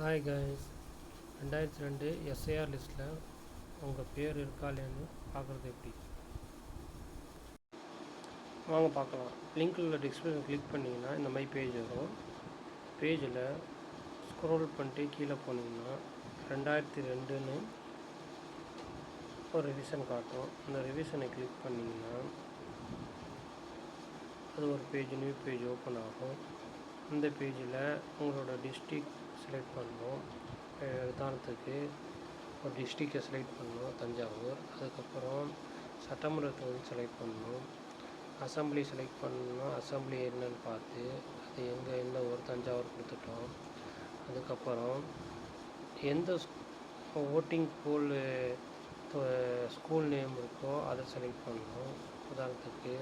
Hi guys ரெண்டாயிரத்தி ரெண்டு SIR லிஸ்ட்டில் உங்கள் பேர் இருக்கா இல்லையான்னு பார்க்குறது எப்படி? வாங்க பார்க்கலாம் லிங்க்கில் உள்ள டிஸ்கிரிப்ஷன் கிளிக் பண்ணிங்கன்னா இந்த மாதிரி பேஜ் வரும். பேஜில் ஸ்க்ரோல் பண்ணிட்டு கீழே போனீங்கன்னா ரெண்டாயிரத்தி ரெண்டுன்னு ஒரு ரிவிஷன் காட்டும். அந்த ரிவிஷனை கிளிக் பண்ணிங்கன்னா அது ஒரு பேஜ் நியூ பேஜ் ஓப்பன் ஆகும். இந்த பேஜில் உங்களோட டிஸ்ட்ரிக் செலக்ட் பண்ணோம் உதாரணத்துக்கு ஒரு டிஸ்ட்ரிக்டை செலக்ட் பண்ணோம் தஞ்சாவூர். அதுக்கப்புறம் சட்டமன்ற தொகுதி செலக்ட் பண்ணோம் அசம்பிளி செலக்ட் பண்ணணும். அசம்பிளி என்னன்னு பார்த்து அது எங்கே எந்த ஊர் தஞ்சாவூர் கொடுத்துட்டோம். அதுக்கப்புறம் எந்த ஓட்டிங் போல் ஸ்கூல் நேம் இருக்கோ அதை செலக்ட் பண்ணணும். உதாரணத்துக்கு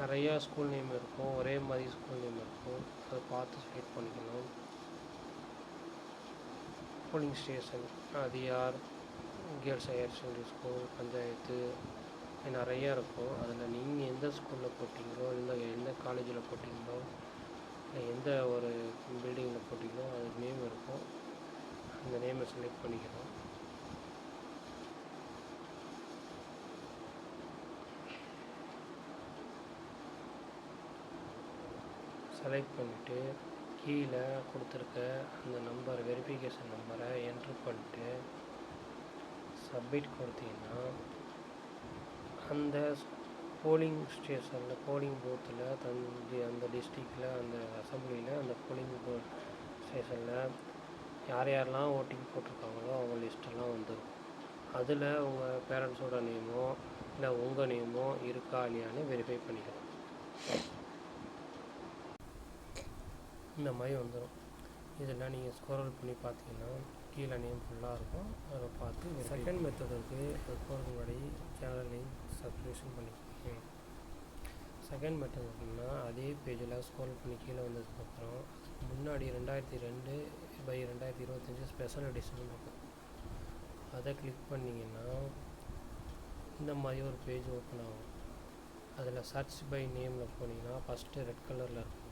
நிறையா ஸ்கூல் நேம் இருக்கும். ஒரே மாதிரி ஸ்கூல் நேம் இருக்கும். அதை பார்த்து செலக்ட் பண்ணிக்கணும். போலிங் ஸ்டேஷன் அது girls higher secondary school panchayat நிறையா இருக்கும். அதில் நீங்கள் எந்த ஸ்கூலில் போட்டிங்களோ இல்லை எந்த காலேஜில் போட்டிங்களோ இல்லை எந்த ஒரு பில்டிங்கில் போட்டிங்களோ அது நேம் இருக்கும். அந்த நேமை செலக்ட் பண்ணிக்கிறோம். செலக்ட் பண்ணிவிட்டு கீழே கொடுத்துருக்க அந்த நம்பர் வெரிஃபிகேஷன் நம்பரை என்ட்ரு பண்ணிட்டு சப்மிட் கொடுத்தீங்கன்னா அந்த போலிங் ஸ்டேஷனில் போலிங் பூத்தில் தந்தி அந்த டிஸ்ட்ரிக்டில் அந்த அசம்பிளியில் அந்த போலிங் போ ஸ்டேஷனில் யார் யாரெல்லாம் ஓட்டிங் போட்டிருக்காங்களோ அவங்க லிஸ்ட்டெல்லாம் வந்துடும் அதில் உங்கள் பேரண்ட்ஸோட நேமோ இல்லை உங்கள் நேமோ இருக்கா இல்லையான்னு வெரிஃபை பண்ணிக்கலாம். இந்த மாதிரி வந்துடும் இதில் நீங்கள் ஸ்க்ரோல் பண்ணி பார்த்தீங்கன்னா கீழே நேம் ஃபுல்லாக இருக்கும். அதை பார்த்து செகண்ட் மெத்தட் இருக்குது அது போகிறதுக்கு முன்னாடி சேனல் லிங்க் சப்ஸ்கிரிப்ஷன் பண்ணிக்கோங்க. செகண்ட் மெத்தட் அப்படின்னா அதே பேஜில் ஸ்க்ரோல் பண்ணி கீழே வந்ததுக்கப்புறம் முன்னாடி ரெண்டாயிரத்தி ரெண்டு பை ரெண்டாயிரத்தி இருபத்தஞ்சி ஸ்பெஷல் எடிஷன் இருக்கும். அதை கிளிக் பண்ணிங்கன்னா இந்த மாதிரி ஒரு பேஜ் ஓப்பன் ஆகும். அதில் சர்ச் பை நேமில் போனீங்கன்னா ஃபஸ்ட்டு ரெட் கலரில் இருக்கும்.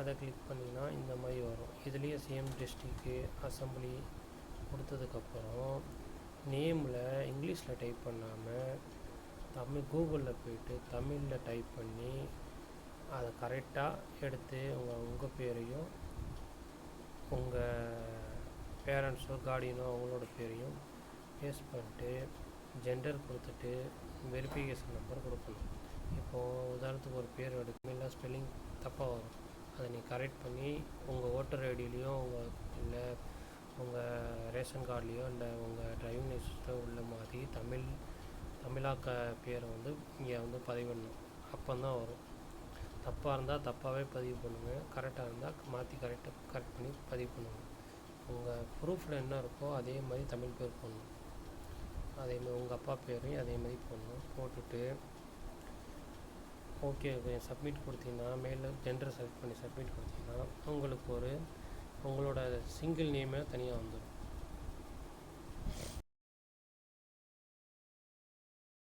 அதை கிளிக் பண்ணிங்கன்னா இந்த மாதிரி வரும். இதுலேயே சேம் டிஸ்ட்ரிக்கு அசம்பிளி கொடுத்ததுக்கப்புறம் நேமில் இங்கிலீஷில் டைப் பண்ணாமல் தமிழ் கூகுளில் போயிட்டு தமிழில் டைப் பண்ணி அதை கரெக்டாக எடுத்து உங்கள் உங்கள் பேரையும் உங்கள் பேரண்ட்ஸோ கார்டியனோ அவங்களோட பேரையும் பேஸ்ட் பண்ணிட்டு ஜெண்டர் கொடுத்துட்டு வெரிஃபிகேஷன் நம்பர் கொடுக்கணும். இப்போது உதாரணத்துக்கு ஒரு பேர் எடுக்கணும். இல்லை ஸ்பெல்லிங் தப்பாக வரும். அதை நீ கரெக்ட் பண்ணி உங்கள் ஓட்டர் ஐடியிலையோ உங்கள் இல்லை உங்கள் ரேஷன் கார்ட்லேயோ இல்லை உங்கள் டிரைவிங் லைசன்ஸோ உள்ள மாதிரி தமிழ் தமிழாக்க பேரை வந்து இங்கே வந்து பதிவு பண்ணணும் அப்போ தான் வரும். தப்பாக இருந்தால் தப்பாகவே பதிவு பண்ணுங்கள் கரெக்டாக இருந்தால் மாற்றி கரெக்டாக கரெக்ட் பண்ணி பதிவு பண்ணுங்கள் உங்கள் ப்ரூஃபில் என்ன இருக்கோ அதே மாதிரி தமிழ் பேர் போடணும். அதே மாதிரி உங்கள் அப்பா பேரையும் அதே மாதிரி போடணும். போட்டுட்டு ஓகே சப்மிட் கொடுத்தீங்கன்னா மேலே ஜெண்டர் செலக்ட் பண்ணி சப்மிட் கொடுத்தீங்கன்னா உங்களுக்கு ஒரு உங்களோட சிங்கிள் நேமே தனியாக வந்துடும்